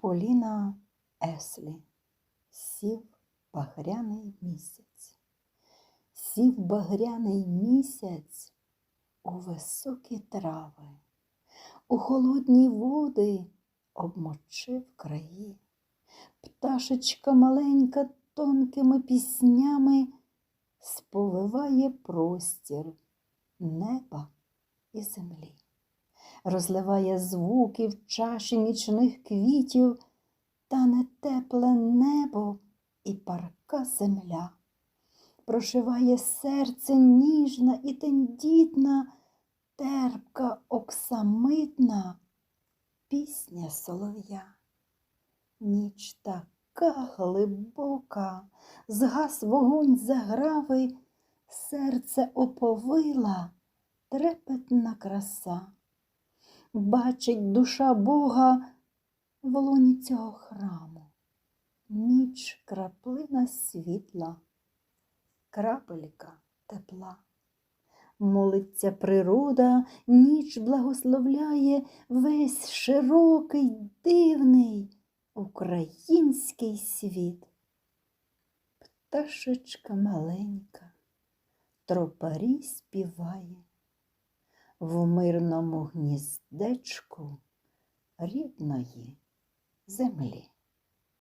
Поліна Еслі сів багряний місяць. Сів багряний місяць у високі трави, у холодні води обмочив краї. Пташечка маленька тонкими піснями сповиває простір неба і землі розливає звуки в чаші нічних квітів, тане тепле небо і парка земля. Прошиває серце ніжна і тендітна, терпка, оксамитна пісня солов'я. Ніч така глибока, згас вогонь заграви, серце оповила трепетна краса бачить душа Бога в лоні цього храму. Ніч краплина світла, крапелька тепла. Молиться природа, ніч благословляє весь широкий, дивний український світ. Пташечка маленька, тропарі співає в мирному гніздечку рідної землі.